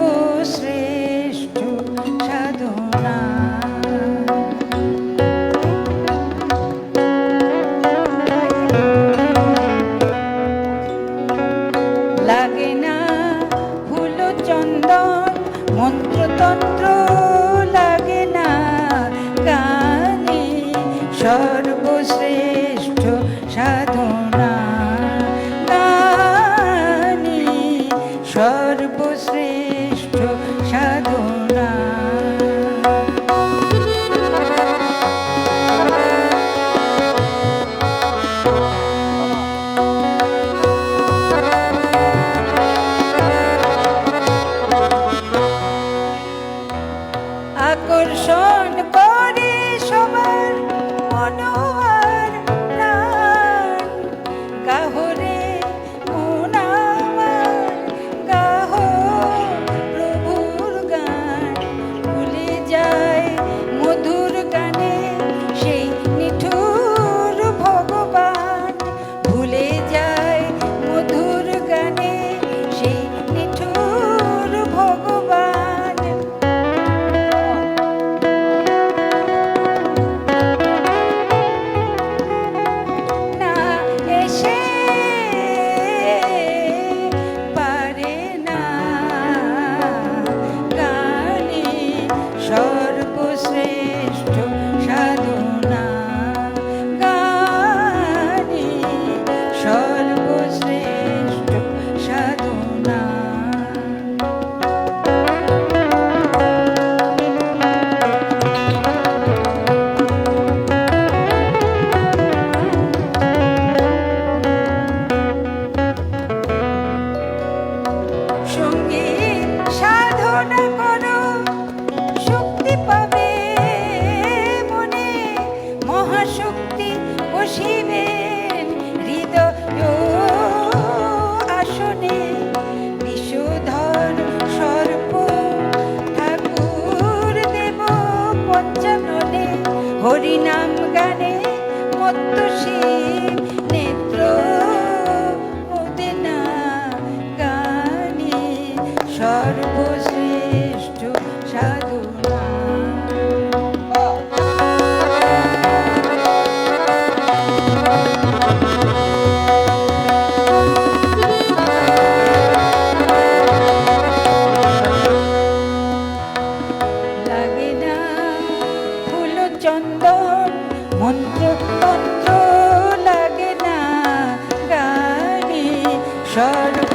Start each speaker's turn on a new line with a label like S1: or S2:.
S1: সর্বশ্রেষ্ঠ সাধনা। লাগে না হুলো মন্ত্রতন্ত্র লাগে না গানে সর্বশ্রেষ্ঠ সাধনা। গানে সর্বশ্রেষ্ঠ দর্শন করে সবাই। হরিনাম গানে মত্ত সে শরৎপত্র লাগে না গানে শরৎ